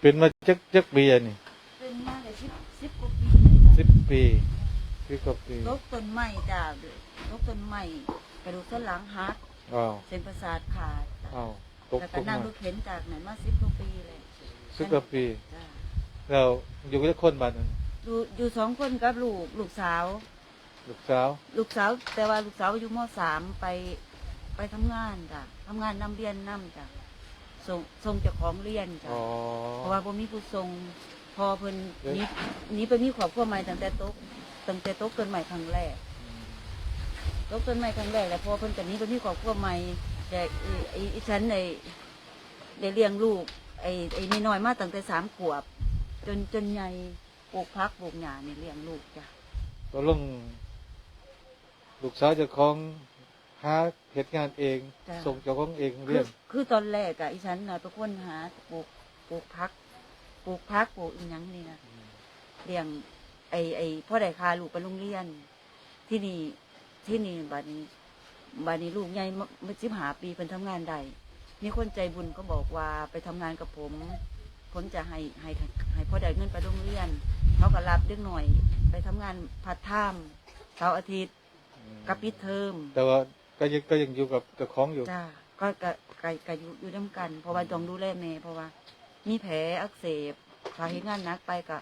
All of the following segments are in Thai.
เป็นมาจักจักปีอันนี่เป็นมาได้สิบสิบกว่าปีสิบปีสิบกว่าปีลกต้นไม้จ้าลกต้นไม้กระดูกสันหลังหักอ้าวเส้นประสาทขาดจ้ะอ้าวตกแล้วตก็กนั่มางรถเข็นจากไหนมาสิบกว่าปีเลยสิบกว่าปีจ้ะแล้วอยู่กับคนบ้านนั้นอยู่อยู่สองคนกับลูกลูกสาว ลูกสาวลูกสาว แต่ว่าลูกสาวอยู่มสามไปไปทำงานจ้ะทำงานนำเรียนนำจ้ะ ส่งส่งเจากของเรียนจ้ะอ๋อ เพราะว่าผมมีผู้ทรงพอเพิ่นเอ้ยหนี้นี้ไปมีครอบครัวใหม่ตั้งแต่โต๊ะตั้งแต่โต๊ะเกินใหม่ครั้งแรกโต๊ะเกินใหม่ครั้งแรกแล้วพอเพิ่นกันนี้ไปมีครอบครัวใหม่แต่ไอ้ไอ้ไอ้ฉันในได้เลี้ยงลูกไอ้ไอ้นี่น้อยมาตั้งแต่สามขวบ จนจนใหญ่ปลูกพักปลูกหญ้านี่เลี้ยงลูกจ้ะก็ลงลูกสาวเจะของ หาเหตุงานเองส่งเจ้าของเองคืเรีอยน คือตอนแรกอะอีฉันน่ะเป็นคนหาปลูกปลูกพักปลูกพักปลูกอีหยังนี่นะเลี้ยงไอ้ไอ้พ่อได้คาลูกไปโรงเรียน ที่นี่ที่นี่บัดนี้บัดนี้ลูกใหญ่มาสิบหาปีเป็นทำงานใดมีคนใจบุญก็บอกว่าไปทำงานกับผม ผมจะให้ให้ให้พ่อได้เงินไปโรงเรียนเขาก็รับเด็กหน่อย ไปทำงานพัดท่ามเสาร์อาทิตย์กับปิดเทอม แต่ว่า ก็ยังก็ยังอยู่กับเจ้าของอยู่ จ้าก็กะกะกะอยู่อยู่ด้วยกัน เพราะว่าต้องดูแลแม่เพราะว่า มีแผลอักเสบถ้าเห็นงานหนักไปก็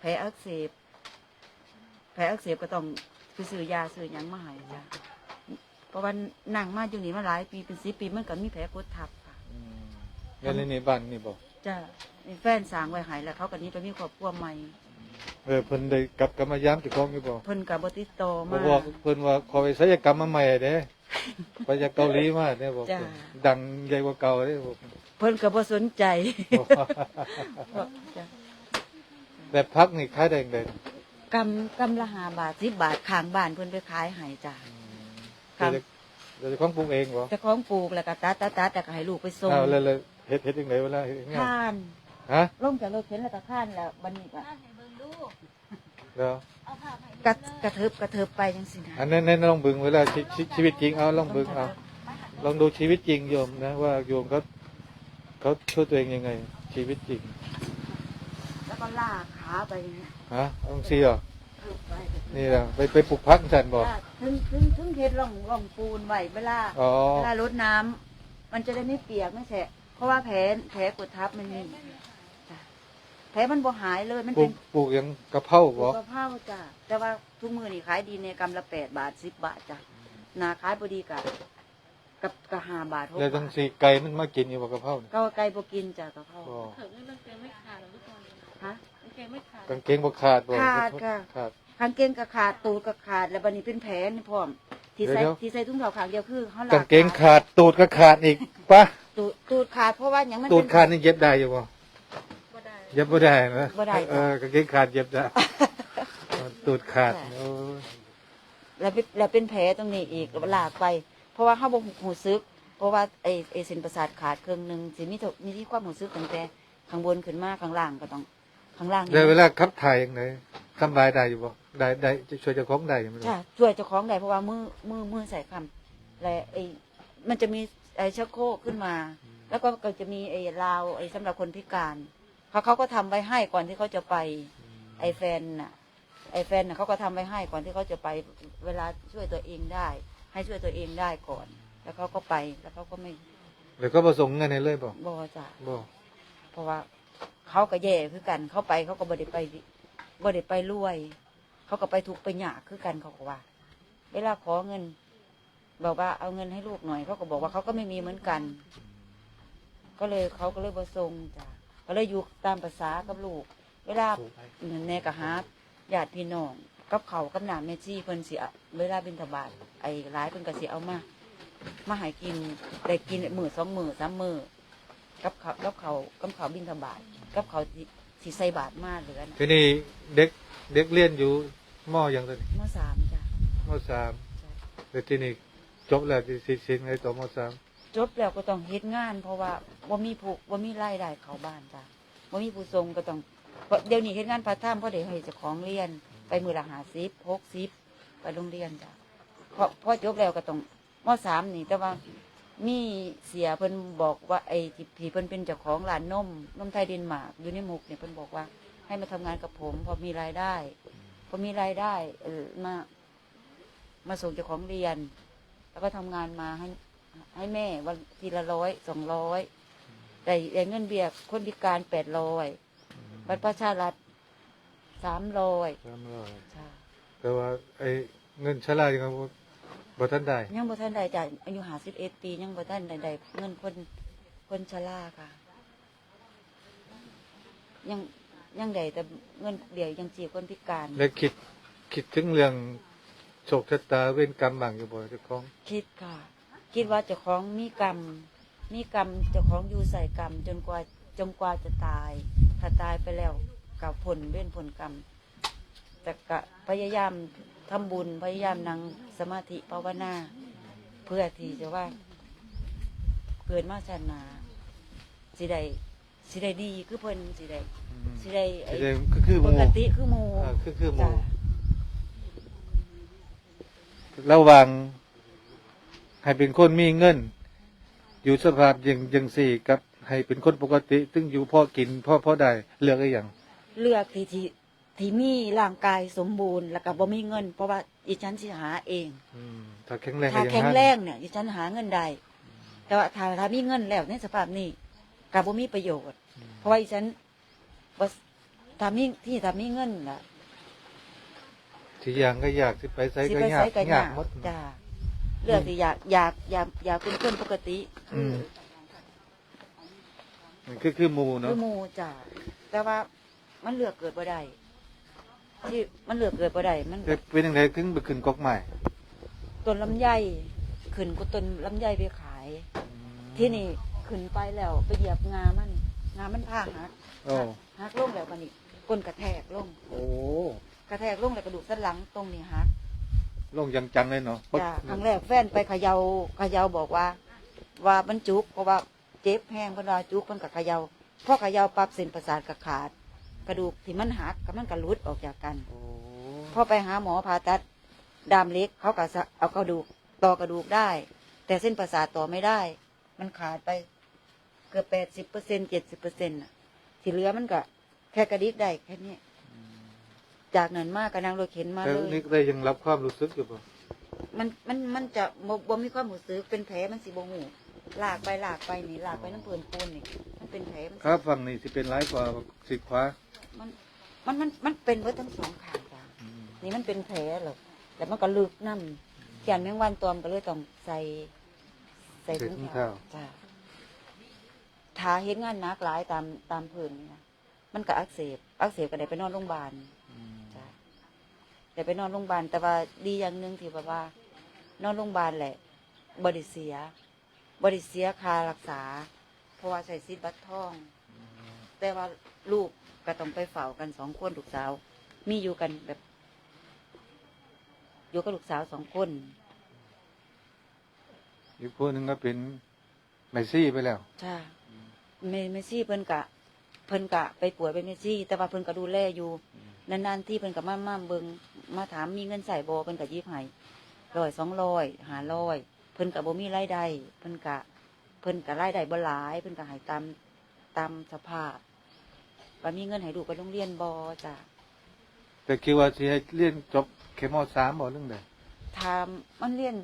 แผลอักเสบ แผลอักเสบก็ต้องไปซื้อยาซื้อหยังมาให้จ้ะเพราะว่านั่งมาอยู่นี่มาหลายปีเป็นสิปีมันก็มีแผลกดทับค่ะ อืมแล้วในในบ้านนี่บอกจ้าแฟนสางไว้ใหายแล้วเขากันนี้ไปมีครอบครัวใหม่ เออเพิ่นได้กลับกลับมาย้ำเจ้าของอยู่บอกเพิ่นกับบติดต่อบ่มา บอกเพิ่นว่าขอไปศัลยกรรมมาใหม่เด้ ไปจากเกาหลีมาเนี่ยบอกจ้ะ ดังใหญ่กว่าเก่าเด้บอกเพิ่นกับบ่สนใจจ้ะแต่พักนี่ขายได้จังไดกำกำละหาบาทสิบบาทข้างบ้านเพิ่นไปขายให้จ้ะ ครับเดี๋ยวเดี๋ยวเจ้าของปรุงเองบ่เจะคล้าของปลูกแล้วก็ตัดตัดตัดแต่ก็ให้ลูกไปส่งอ้าวแล้วแล้วเฮ็ดเฮ็ดจังไดเวลาเฮ็ดงานข้านฮะลงจากรถเข็นแล้วก็ข้านแล้วบันนี้ก็แล้ว กระกระเทิบกระเทิบไปจังสินะอันนั้นนั้นลองเบิ่งเวลาชีชีชีวิตจริงเอาลองเบิ่งเอาลองดูชีวิตจริงโยมนะว่าโยมเขาเขาช่วยตัวเองยังไง ชีวิตจริงแล้วก็ลากขาไปอย่างเงี้ยฮะต้องซีเหรอเทิบไปนี่ล่ะไปไปปลูกพักสันบอก ลากถึงถึงถึงเฮ็ดร่องร่องปูนไว้เวลาอ๋อ เวลารดน้ำมันจะได้ไม่เปียกไม่แฉะเพราะว่าแผลแผลกดทับมันมีจ้ะ แผลมันบ่หายเลยมันปลูเป็กนปลูกหยังกะเพราปบลูอกกกะเพราจ้ะแต่ว่าทุกมือนี่ขายดีในกำละแปดบาทสิบบาทจ้ะนาขายพอดีกับกับกะห้าบาทหกแล้วต้บาองทสีไก่มันมากินอยู่บ่กะเพราเนี่ยก็ไก่บ่กินจ้ะกะเพราบ่เถิงนี่มันเกงไม่ขาดหรอกทุกคนฮะ มันเกงไม่ขาดกางเกงบ่ขาดบ่ขาดค่ะ ขาดกางเกงก็ขาดตูดก็ขาด แล้วบัดนี้เป็นแผลนี่พร้อม ที่ใส่เดี๋ยวที่ใส่ถุงเท้าขางเดียวคือเขาลกางเกงขาดตูดก็ขาดอีกปะตูดตูดขาดเพราะว่าหยังมันตูดเป็นขาดนี่เย็บได้อยู่บ่ก็ได้ เย็บบ่ได้นะบ่ได้เออกางเกงขาดเย็บได้ ตูดขาดโอ้ยแล้วเป็นแล้วเป็นแผลตรงนี้อีกลากไป เพราะว่าเขาบ่หูซึก เพราะว่าไอไอเส้นประสาทขาดเครื่องหนึงสิมีเท่ามีที่ความหูซึกตั้งแต่ข้างบนขึ้นมาข้างล่างก็ต้องข้างล่างนี่แล้วเวลาขับถ่ายยังไงทำลายได้อยู่บ่ได้ได้จะช่วยเจ้าของได้อยู่มั้ยใช่ช่วยเจ้าของได้เพราะว่ามือมือมือใส่คำและไอมันจะมีไอชักโครกขึ้นมา แล้วก็ก็จะมีไอ้ราวไอ้สำหรับคนพิการ เขาเขาก็ทำไว้ให้ก่อนที่เขาจะไป ไอ้แฟนน่ะ ไอ้แฟนน่ะเขาก็ทำไว้ให้ก่อนที่เขาจะไป เวลาช่วยตัวเองได้ ให้ช่วยตัวเองได้ก่อน แล้วเขาก็ไป แล้วเขาก็ไม่แล้วก็บ่ส่งเงินให้เลยบ่บอจ้ะบ่เพราะว่าเขาก็แย่คือกัน เขาไปเขาก็บ่ได้ไปบ่ได้ไปรวย เขาก็ไปทุกข์ไปหยากคือกันเขาก็ว่า เวลาขอเงิน บอกว่าเอาเงินให้ลูกหน่อย เขาก็บอกว่าเขาก็ไม่มีเหมือนกัน ก็เลยเขาก็เลยบ่ส่งจ้ะ ก็เลยอยู่ตามภาษากับลูก เวลาแน่กะฮาญาติพี่น้องกับเขาวกับหนามแม่จี้เพิ่นสิเอาเวลาบินทบาทไอ้ร้ายเพิ่นก็สิเอามามาให้กินได้กินมือสองมือสามมือกับเขาวกับเขาวกับเขาวบินทบาทกับเขาวสิสิใส่บาทมาเหลือนะทีนี้เด็กเด็กเรียนอยู่มอยังตอนนี้มสามจ้ะมสามแล้วทีนี้จบแล้วที่สิสิไงต่อมสามจบแล้วก็ต้องเฮ็ดงาน เพราะว่า ว่ามีผู้ว่ามีรายได้เขาบ้านจ้ะว่ามีผู้ทรงก็ต้องเดี๋ยวนี้เฮ็ดงานพาร์ทไทม์เพราะเดี๋ยวให้เจ้าของเรียน ไปมือละหาซิปหกซิปไปโรงเรียนจ้ะพอพอจบแล้วก็ต้องมสามนี่ แต่ว่ามีเสียเพิ่นบอกว่าไอ้ที่เพิ่นเป็นเจ้าของร้านนมนมไทยเดนมาร์กอยู่ในหมุกเนี่ยเพิ่นบอกว่า ให้มาทำงานกับผม พอมีรายได้ พอมีรายได้ เออมา มาส่งเจ้าของเรียน แล้วก็ทำงานมาให้ให้แม่วันทีละร้อยสองร้อย แต่แต่เงินเบี้ยคนพิการแปดร้อยบัตรประชารัฐสามร้อยสามร้อยใช่แต่ว่าไอ้เงินชรายังบ่บ่ทันได้ยังบ่ทันได้จ่ายอายุหาสิบเอ็ดปี ยังบ่ทันได้ได้เงินคนคนชราค่ะ ยังยังได้แต่เงินเดียวยังจีบคนพิการ แล้วคิดคิดถึงเรื่องโชคชะตาเวรกรรมบ้างอยู่บ่เจ้าของ คิดค่ะ คิดว่าเจ้าของมีกรรม มีกรรมเจ้าของอยู่ใส่กรรม จนกว่าจนกว่าจะตาย ถ้าตายไปแล้วกับผลเว้นผลกรรม แต่กะพยายามทำบุญพยายามนั่งสมาธิภาวนาเพื่อที่จะว่าเกิดมาชาติหนาสิได้สิได้ดีคือเพิ่นสิได้อืมสิได้ไอ้สิได้คือคือหปมู่กติคือหมูอ่าคือคือหมู่จ้ะระหว่างให้เป็นคนมีเงิน อยู่สภาพอย่างอย่างสี่กับ ให้เป็นคนปกติซึ่งอยู่พอกินพอพอได้เลือกอะไรอย่างเลือกที่ที่ที่มีร่างกายสมบูรณ์แล้วก็บ่มีเงิน เพราะว่าอีฉันสิหาเอง อืมถ้าแข็งแรงถ้าก็ยังแข็งหาแรงเนี่ยอีฉันหาเงินได้แต่ว่าถ้าถ้ามีเงินแล้วในสภาพนี้ก็บ่มีประโยชน์ เพราะว่าอีฉันบ่ถ้ามีที่ถ้ามีเงินน่ะที่อย่างก็อยากสิไปใส่สิก็ไปยากใช้ก็ยายากกหมด จ้า เลือกที่อยากอยากอยากอยากเป็นคนปกติอืมมันคือคือหมู่คืเนาะอหมู่จ้าแต่ว่ามันเลือกเกิดบ่ได้ที่มันเลือกเกิดบ่ได้มันแต่เป็นยังไงถึงไปขึ้นกอกใหม่ต้นลำไยขึ้นก็ต้นลำไยไปขาย ที่นี่ขึ้นไปแล้วไปเหยียบงามัน งามันพาหักโอ้หักลงแล้วกันนี่ก้นกระแทกลง โอ้กระแทกลงแล้วกระดูกสันหลังตรงนี้หัก ลงยังจังเลยเนาะจ้าครั้งแรกแฟนไปเขยาเขยาบอกว่า ว่ามันจุกเพราะว่าเจ็บแห้งเพราะว่าจุกมันกับเขยาพอเขยาปรับเส้นประสาทกับขาด กระดูกที่มันหักกับมันกระลุดออกจากกันโอ้พอไปหาหมอผ่าตัดดามเล็กเขาก็สะเอากระดูกต่อกระดูกได้ แต่เส้นประสาทต่อไม่ได้ มันขาดไปเกือบแปดสิบเปอร์เซ็นเจ็ดสิบเปอร์เซ็นต์ที่เหลือมันก็แค่กระดิกได้แค่นี้ จากนั้นมากกระนางรถเข็นมาแต่เลย นี่ได้ยังรับความรู้สึกอยู่ป่ะมันมันมันจะบ่บ่มีความหูซึกเป็นแผลมันสิบ่หูลากไปลากไปนี่ลากไปน้ำเปื่อนปูนนี่มันเป็นแผลมันครับฝั่งนี้สิเป็นร้ายกว่าสิขวามันมันมันมันเป็นไว้ทั้งสองข้างจ้ะนี่มันเป็นแผลหรอกแต่มันก็ลึกน้ำเขียนแมงวันตอมก็เลยต้องใส่ใส่ถุงเท้าจ้ะถ้าเห็นงานหนักหลายตามตามพื้นนี่นะมันก็อักเสบอักเสบก็ได้ไปนอนโรงพยาบาลจ้ะ แต่ไปนอนโรงพยาบาลแต่ว่าดีอย่างหนึ่งที่แบบว่า นอนโรงพยาบาลแหละบริเสีย บริเสียค่ารักษา เพราะว่าใส่ซิดบัตรทอง แต่ว่าลูกก็ต้องไปเฝ้ากันสองคนลูกสาว มีอยู่กันแบบ อยู่กับลูกสาวสองคน อีกคนหนึ่งก็เป็นไมซี่ไปแล้ว จ้าเมเมซี่เพิ่นกะ เพิ่นกะไปป่วยเป็นเมซี่ แต่ว่าเพิ่นก็ดูแลอยู่ นานๆที่เพิ่นก็มามาเบิง มาถามมีเงินใส่บ่เพิ่นก็ยิบให้ร้อยสองร้อยหาร้อยเพิ่นก็บ่มีรายได้เพิ่นก็เพิ่นก็รายได้บ่หลาย เพิ่นก็ให้ตามตามสภาพว่ามีเงินให้ลูกไปโรงเรียนบ่จ้ะแต่คิดว่าสิให้เรียนจบเคมอสามบ่เรื่องใดถามมันเรียน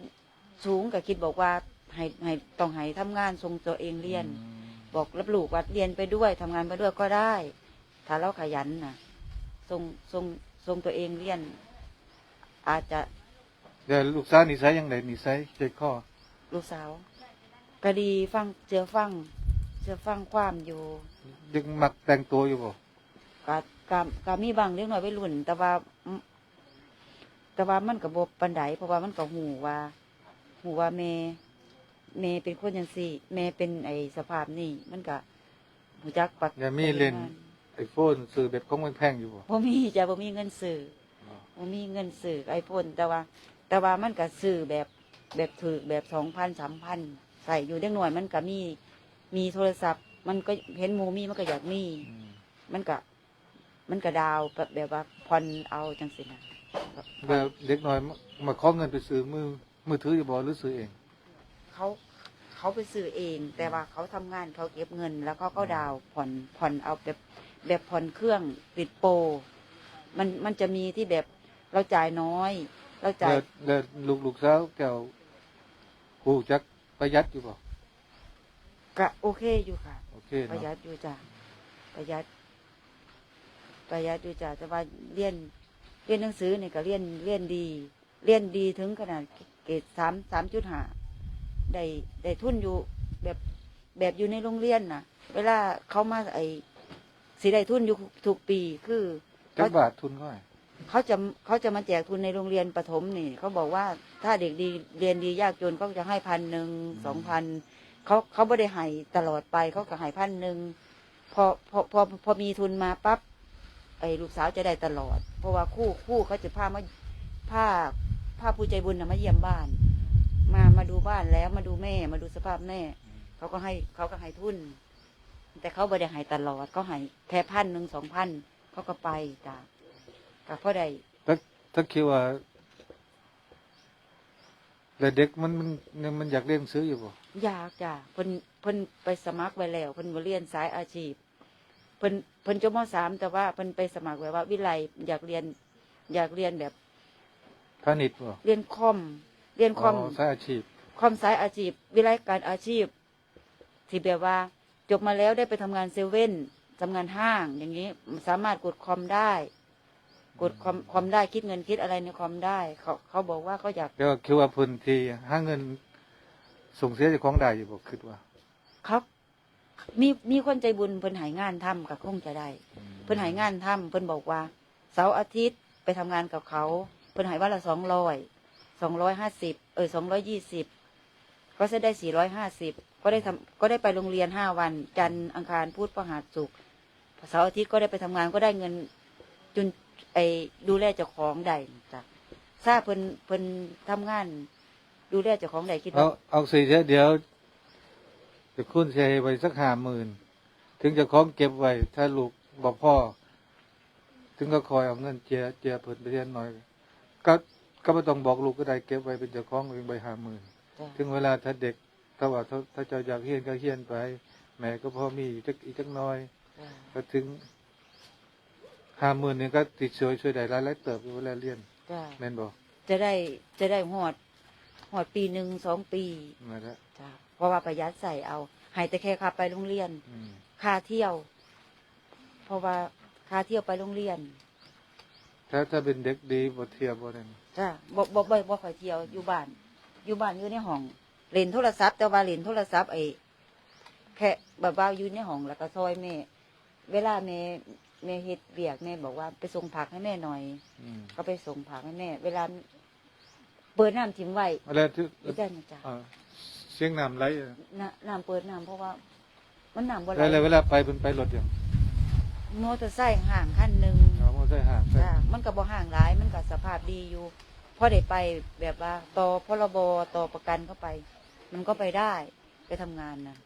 สูงก็คิดบอกว่าให้ให้ต้องให้ทำงานทรงตัวเองเรียน บอกรับลูกว่าเรียนไปด้วยทำงานไปด้วยก็ได้ ถ้าเราขยันน่ะทรงทรงทรงตัวเองเรียน อาจจะเดี๋ยวลูกสาวนิสัยยังไงนิสัยใจคอลูกสาวก็ดีฟังเจอฟังเจอฟังความอยู่ยังมักแต่งตัวอยู่บ่กะกะกะมีบางเรื่องน้อยไปรุ่น แต่ว่าอืมแต่ว่ามันกับบปันไดเพราะว่ามันก็หูว่า หูว่าเมเมเป็นคนยังสี่เมเป็นไอสภาพนี่มันก็หูจักปักอย่ามีเล่นไอโฟนซื้อแบบของแพงๆอยู่บ่บ่มีจะบ่มีเงินซื้อ บ่มีเงินซื้อไอโฟนแต่ว่า แต่ว่ามันก็ซื้อแบบแบบถือแบบสองพันสามพันใส่อยู่เด็กหน่อยมันก็มีมีโทรศัพท์ มันก็เห็นหมูมีมันก็อยากมีอืมมันก็มันก็ดาวแบบแบบว่าผ่อนเอาจังสินะแล้วเด็กน้อยมามาขอเงินไปซื้อมือมือถืออยู่บ่หรือซื้อเองเขาเขเขาไปซื้อเอง แต่ว่าเขาทำงานเขาเก็บเงิน แล้วเขาก็ดาวน์ผ่อนผ่อนเอาแบบแบบผ่อนเครื่องติดโปรมันมันจะมีที่แบบ เราจ่ายน้อย เราจ่ายแล้วแล้วลูกลูกสาวแก้วหูจักประหยัดอยู่บ่ก็โอเคอยู่ค่ะ โอเคประหยัเนาะดอยู่จ้ะประหยัด ประหยัดอยู่จ้ะแต่ว่าเรียนเรียนหนังสือนี่ก็เรียนเรียนดี เรียนดีถึงขนาดเกรดสามสามจุดห้าได้ได้ทุนอยู่แบบแบบอยู่ในโรงเรียนน่ะ เวลาเขามาไอสีได้ทุนอยู่ทุกปีคือจักบาททุนก็ให้ เขาจะเขาจะมาแจกทุนในโรงเรียนประถมนี่เขาบอกว่าถ้าเด็กดีเรียนดียากจนเขาจะให้พันหนึ่งสองพันเขาเขาไม่ได้ให้ตลอดไปเขาก็ให้พันหนึ่งพอพอพอพอมีทุนมาปั๊บไอ้ลูกสาวจะได้ตลอด เพราะว่าคู่คู่เขาจะพามาพาพาผู้ใจบุญนะมาเยี่ยมบ้าน มามาดูบ้านแล้วมาดูแม่ มาดูสภาพแม่เขาก็ให้เขาก็ให้ทุน แต่เขาไม่ได้ให้ตลอดเขาให้แค่พันหนึ่งสองพันเขาก็ไปจ้ะ กับพ่อใดถ้าถ้าคิดว่าแต่เด็กมันมันมันอยากเรียนหนังสืออยู่บ่อยากจ้ะเพิ่นเพิ่นไปสมัครไว้แล้วเพิ่นมาเรียนสายอาชีพเพิ่นเพิ่นจบมสามแต่ว่าเพิ่นไปสมัครไว้ว่า วิไลอยากเรียน อยากเรียนแบบพาณิชย์บ่เรียนคอม เรียนคอมสายอาชีพคอมสายอาชีพ วิไลการอาชีพที่แบบว่าจบมาแล้วได้ไปทำงานเซเว่นทำงานห้างอย่างนี้สามารถกดคอมได้ กดคอมคอมได้คิดเงินคิดอะไรในคอมได้ เขาเขาบอกว่าเขาอยากแต่ว่าคิดว่าพื้นที่หาเงินส่งเสียเจ้าของได้อยู่บ่คิดว่าเขามีมีคนใจบุญเพิ่นหายงานทำกับคงจะได้ เพิ่นใหายงานทำเพิ่นบอกว่า เสาร์อาทิตย์ไปทำงานกับเขา เพิ่นใหายวันละสองร้อยสองร้อยห้าสิบเออสองร้อยยี่สิบก็จะได้สี่ร้อยห้าสิบก็ได้ทำก็ได้ไปโรงเรียนห้าวัน จันทร์อังคารพุธพฤหัสศุกร์เสาร์อาทิตย์ก็ได้ไปทำงานก็ได้เงินจน ไอ้ดูแลเจ้าของได้จ้ะทราบเพิ่นเพิ่นทำงาน ดูแลเจ้าของได้คิดเอาว่าเอาสิเดี๋ยวเดี๋ยวจะคุณเสียไว้สักห้าหมื่นถึงเจะของเก็บไว้ ถ้าลูกบอกพ่อ ถึงก็คอยเอาเงินเจียเจียเพิ่นไปเรียนหน่อย ก็ก็ไม่ต้องบอกลูกก็ได้เก็บไว้เป็นเจ้าของเองไปห้าหมื่นจ้ะถึงเวลาถ้าเด็กถ้าว่าถ้าถ้าเจ้าอยากเฮียนก็เฮียนไปแม่ก็พอมีอยู่จักอีกจักหน้อย จ้ะก็ถึง ห้าหมื่นนี่ก็ติดช่วยช่วยได้หลายหลายเติบอยู่เวลาเรียนจ้ะแม่นบอกจะได้จะได้หอดหอดปีหนึ่งสองปีมาแล้วจ้ะเพราะว่าประหยัดใส่เอาใหายแต่แค่ค่าไปโรงเรียน อืมค่าเที่ยว เพราะว่าค่าเที่ยวไปโรงเรียนถ้าถ้าเป็นเด็กดีบ่เทียบบ่นั่นจ้ะบ่บ่บ่บ่ค่อยเที่ยวอยู่บ้าน อยู่บ้านอยู่ในห้องเล่นโทรศัพท์ แต่ว่าเล่นโทรศัพท์ไอ้แค่แบบว่าอยู่ในห้องแล้วก็ซอยแม่ เวลาแม่ แม่เฮ็ดเบียกแม่บอกว่าไปส่งผักให้แม่หน่อย อืมก็ไปส่งผักให้แม่ เวลา เปิดน้ำทิ้งไว้อะไรที่อีกได้นะจ๊ะอ่าเสียงน้ำไหลอะน้ำน้ำเปิดน้ำเพราะว่า มันน้ำบ่ไหลแล้วแล้วเวลาไปเพิ่นไปรถอย่างมอเตอร์ไซค์ห่างขั้นหนึ่งเอามอเตอร์ไซค์ห่างไปจ้ะมันก็บ่ห่างหลาย มันก็สภาพดีอยู่พอได้ไปแบบว่าต่อพรบต่อประกันเข้าไป มันก็ไปได้ ไปทำงานนะ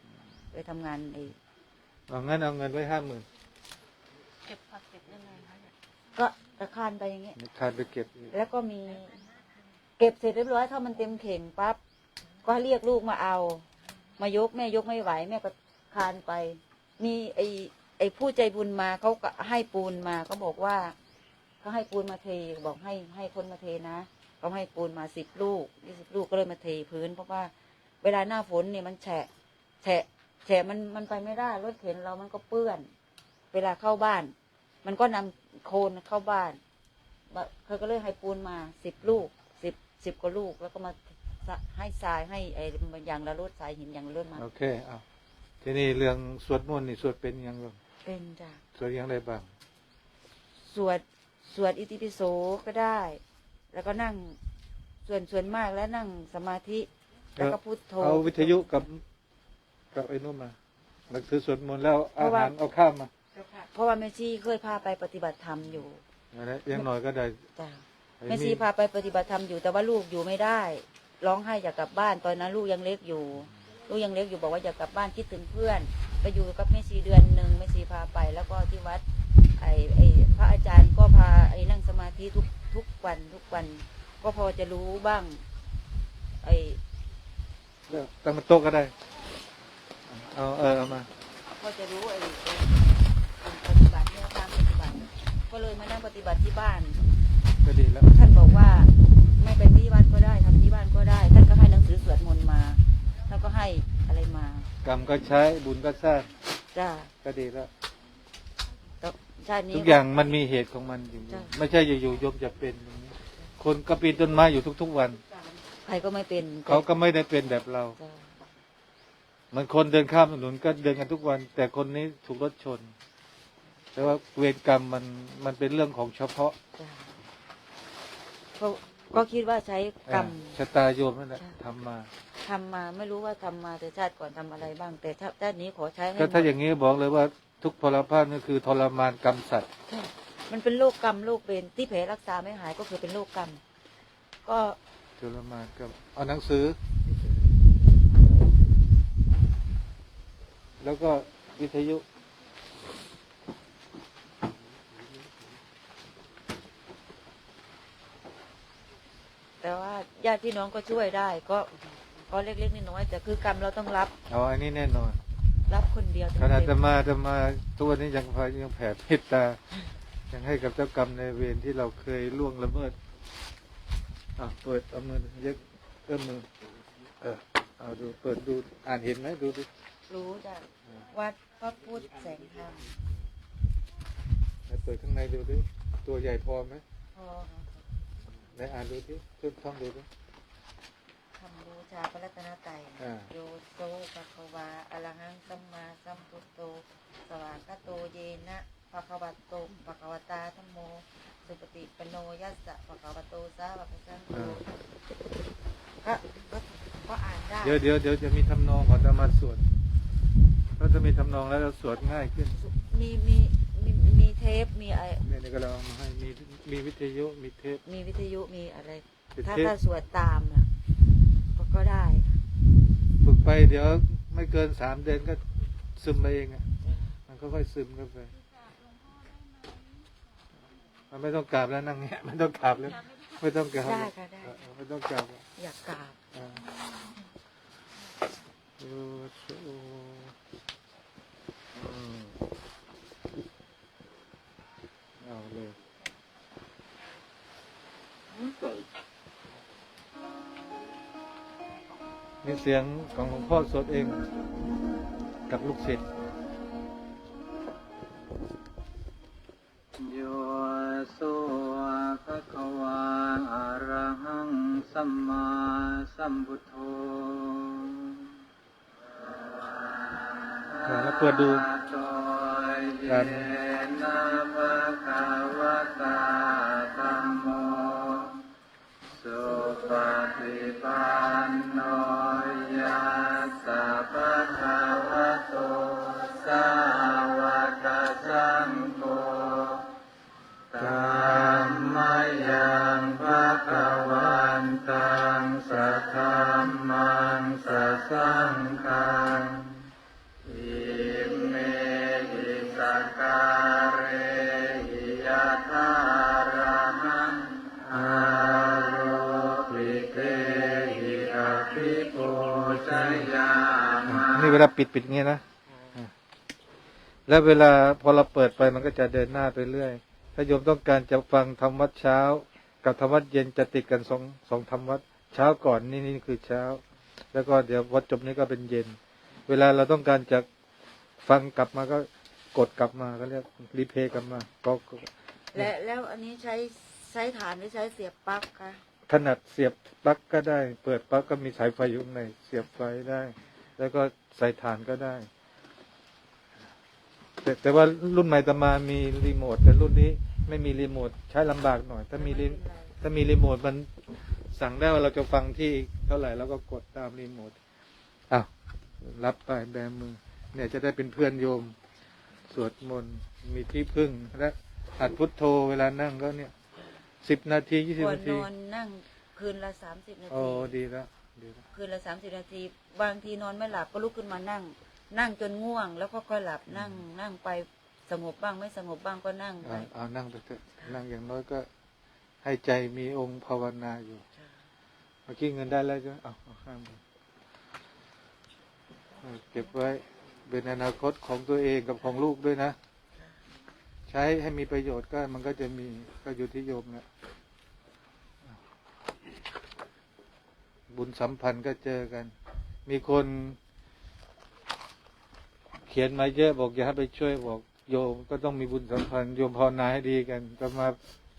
ไปทำงานไอ้เอางั้นเอาเงินไว้ห้าหมื่น เก็บผักเก็บยังไงคะเนี่ย ก็ตะคานไปอย่างเงี้ยคานไปเก็บอีกแล้วก็มี เก็บเสร็จเรียบร้อยถ้ามันเต็มเข่งปั๊บก็เรียกลูกมาเอา มายกแม่ยกไม่ไหว แม่ก็คานไป มีไอ้ไอ้ผู้ใจบุญมาเขาก็ให้ปูนมาเขาบอกว่าเขาให้ปูนมาเทบอกให้ให้คนมาเทนะเขาให้ปูนมาสิบลูกยี่สิบลูกก็เลยมาเทพื้น เพราะว่าเวลาหน้าฝนเนี่ยมันแฉะ แฉะแฉะมันมันไปไม่ได้รถเข็นเรามันก็เปื้อน เวลาเข้าบ้าน มันก็นำ โคลนเข้าบ้านบะเขาก็เลยให้ปูนมาสิบลูกสิบสิบกว่าลูก แล้วก็มาสะให้ทรายให้ไอ้อย่างละรถทรายหินอย่างละรถมาโอเคเอาทีนี้เรื่องสวดมนต์นี่สวดเป็นยังไงเป็นจ้ะสวดยังไงบ้าง สวดสวดอิติปิโสก็ได้ แล้วก็นั่งส่วนส่วนมากแล้วนั่งสมาธิ แล้วก็พุทโธเอาวิทยุกับกับไอ้นู่นมาหนังสือสวดมนต์แล้วเพอาราะว่าหารเอาข้ามมา เพราะว่าแม่ชีเคยพาไปปฏิบัติธรรมอยู่เอาละอยังหน่อยก็ได้จ้ะให้แม่ชีพาไปปฏิบัติธรรมอยู่แต่ว่าลูกอยู่ไม่ได้ ร้องไห้อยากกลับบ้านตอนนั้นลูกยังเล็กอยู่ ลูกยังเล็กอยู่บอกว่าอยากกลับบ้านคิดถึงเพื่อนไปอยู่กับแม่ชีเดือนหนึ่งแม่ชีพาไปแล้วก็ที่วัดไอ้ไอ้พระอาจารย์ก็พาไอ้นั่งสมาธิทุกทุกวันทุกวัน ก็พอจะรู้บ้าง ไอ้ตั้งบนโต๊ะก็ได้ เอาเออเอามาเขาจะรู้ไอ้ปฏิบัติแนวทางปฏิบัติ ก็เลยมานั่งปฏิบัติที่บ้าน ก็ดีแล้ว ท่านบอกว่าไม่ไปที่บ้านก็ได้ทำที่บ้านก็ได้ ท่านก็ให้หนังสือสวดมนต์มาท่านก็ให้อะไรมากรรมก็ใช้บุญก็สร้างจ้าก็ดีแล้วแต่ชาตินี้ ทุกอย่างมันมีเหตุของมันอยู่ใช่ไม่ใช่อยู่ๆโยมจะเป็นอย่างนี้คนก็ปีนต้นไม้อยู่ทุก ๆ วัน ใครก็ไม่เป็นเขาก็ไม่ได้เป็นแบบเรา จ้าเหมันคนเดินข้ามถนนก็เดินกันทุกวัน แต่คนนี้ถูกรถชน แต่ว่าเวรกรรมมันมันเป็นเรื่องของเฉพาะจ้าก็ก็คิดว่าใช้กรรม อ่าชะตาโยมนั่นแหละใช่ ทำมา ทำมาไม่รู้ว่าทำมาแต่ชาติก่อนทำอะไรบ้าง แต่ชาชาตินี้ขอใช้ให้ก็ถ้าหมดอย่างนี้บอกเลยว่าทุกพลภาพนี่คือทรมานกรรมสัตว์ ใช่มันเป็นโรคกรรมโรคเวรที่แผลรักษาไม่หายก็คือเป็นโรคกรรม ก็ทรมานกรรมเอาหนังสือ แล้วก็วิทยุ แต่ว่าญาติพี่น้องก็ช่วยได้ ก็ก็เล็กๆน้อยๆแต่คือกรรมเราต้องรับเอาอันนี้แน่นอน รับคนเดียวขนาดเต็จะมมาจะมาตัวนี้ยังพายังแผ่เมตตา ยังให้กับเจ้ากรรมในายเวรที่เราเคยล่วงละเมิดอะเปิดเอามือยักเอื้อมมือ เออเอาดูเปิดดูอ่านเห็นไหมดูดิๆรู้จ้ะวัดพระพุทธแสงธรรมแล้วเปิดข้างในดูดิตัวใหญ่พอไหมพอ ไหนอ่านดูดิช่วยท่องดูดิทำบูชาพระรัตนตรัยอ่าโยโซภะคะวาอรหังสัมมาสัมพุทโธสวากขาโตเยนะภะคะวะโตภะคะวตาธัมโม สุปฏิปโนยัสสะภะคะวะโตสาวกสังโฆก็ก็ก็อ่านได้เดี๋ยวเดี๋ยวเดี๋ยวจะมีทำนองก่อนจะมาสวดก็จะมีทำนองแล้วเราสวดง่ายขึ้น มีมีมีมี เทปมีอะไรเนี่ยนี่ก็เราเอามาให้มีมีวิทยุมีเทป มีวิทยุมีอะไร เป็นถ้าเทป ถ้าสวดตามน่ะก็ก็ได้ฝึกไปเดี๋ยวไม่เกินสามเดือนก็ซึมไปเองอะ มันก็ค่อยซึมเข้าไปมันไม่ต้องกราบแล้วนั่งเงี้ยไม่ต้องกราบแล้ว ไม่ต้องกราบได้แล้วค่ะได้ เออไม่ต้องกราบแล้ว อยากกราบอ่าโอ้โหอืมเอาเลย มีเสียงของหลวงพ่อสดเองกับลูกศิษย์โยโสภะคะวาอะระหังสัมมาสัมพุทโธอ่าแล้วเปิดดูกันน สัสสังฆังอิเมหิสกการเรหิยะทาระหังอาโรปิเตหิอภิปูชยามานี่เวลาปิดปิดอย่างเงี้ยนะอ่าแล้วเวลาพอเราเปิดไปมันก็จะเดินหน้าไปเรื่อย ถ้าโยมต้องการจะฟังธรรมวัดเช้า กับธรรมวัดเย็นจะติดกันสองสองธรรมวัดเช้าก่อนนี่นี่คือเช้า แล้วก็เดี๋ยววัดจบนี้ก็เป็นเย็น เวลาเราต้องการจะฟังกลับมาก็กดกลับมาก็เรียกรีเพย์กลับมาก็ก็และแล้วอันนี้ใช้ใช้ฐานหรือใช้เสียบปลั๊กคะถนัดเสียบปลั๊กก็ได้ เปิดปลั๊กก็มีสายไฟอยู่ข้างในเสียบไฟได้ แล้วก็ใส่ถ่านก็ได้ แต่แต่ว่ารุ่นใหม่ตมามีรีโมทแต่รุ่นนี้ไม่มีรีโมทใช้ลำบากหน่อย ถ้ามีรีถ้ามีรีโมทมันสั่งได้ว่าเราจะฟังที่ เท่าไหร่แล้วก็กดตามรีโมทอ้าวรับไปแบมือ เนี่ยจะได้เป็นเพื่อนโยม สวดมนต์มีที่พึ่งและหัดพุทโธเวลานั่งก็เนี่ยสิบนาทียี่สิบควรนาทีนอนนั่งคืนละสามสิบนาโอ้ที ดีแล้วดีแล้ว คืนละสามสิบนาที บางทีนอนไม่หลับก็ลุกขึ้นมานั่ง นั่งจนง่วง แล้วก็ค่อยหลับนั่ง นั่งไปสงบบ้างไม่สงบบ้างก็นั่งไป เอาเอานั่งไปเถอะนั่งอย่างน้อยก็ให้ใจมีองค์ภาวนาอยู่เมื่อกี้เงินได้แล้วใช่ไหมเอาเอาข้ามไปเก็บไว้เป็นอนาคตของตัวเองกับของลูกด้วยนะ ใช้ให้มีประโยชน์ก็มันก็จะมีก็อยู่ที่โยมนะบุญสัมพันธ์ก็เจอกัน มีคน เขียนมาเยอะบอกอย่าให้ไปช่วยบอกโยมก็ต้องมีบุญสัมพันธ์โยมภาวนาให้ดีกัน ก็มา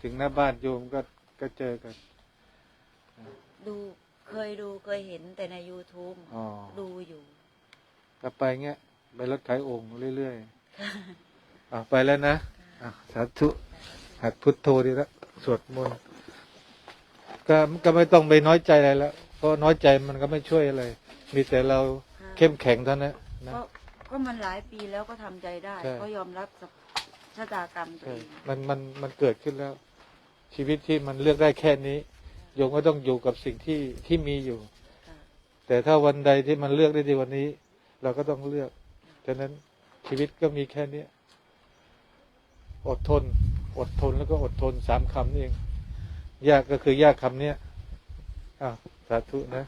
ถึงหน้าบ้านโยมก็ก็เจอกัน ดูเคยดูเคยเห็นแต่ใน YouTube อ๋อ ดูอยู่ก็ไปเงี้ย ไปรถขายโองค์เรื่อยๆอะไปแล้วนะอะสาธุหัดพุทโธดีแล้วสวดมนต์ก็ก็ไม่ต้องไปน้อยใจอะไรแล้วเพราะน้อยใจมันก็ไม่ช่วยอะไร มีแต่เราเข้มแข็งเท่านั้นนะ ก็ก็มันหลายปีแล้วก็ทำใจได้ ใช่ ก็ยอมรับสชะตากรรมตัวใช่เองมันมันมันเกิดขึ้นแล้ว ชีวิตที่มันเลือกได้แค่นี้ โยมก็ต้องอยู่กับสิ่งที่ที่มีอยู่ค่ะแต่ถ้าวันใดที่มันเลือกได้ดีกวันนี้ เราก็ต้องเลือกฉะนั้นชีวิตก็มีแค่เนี้ยอดทน อดทนแล้วก็อดทนสามคำนี่เอง ยากก็คือยากคำเนี้ยอ้าวสาธุนะ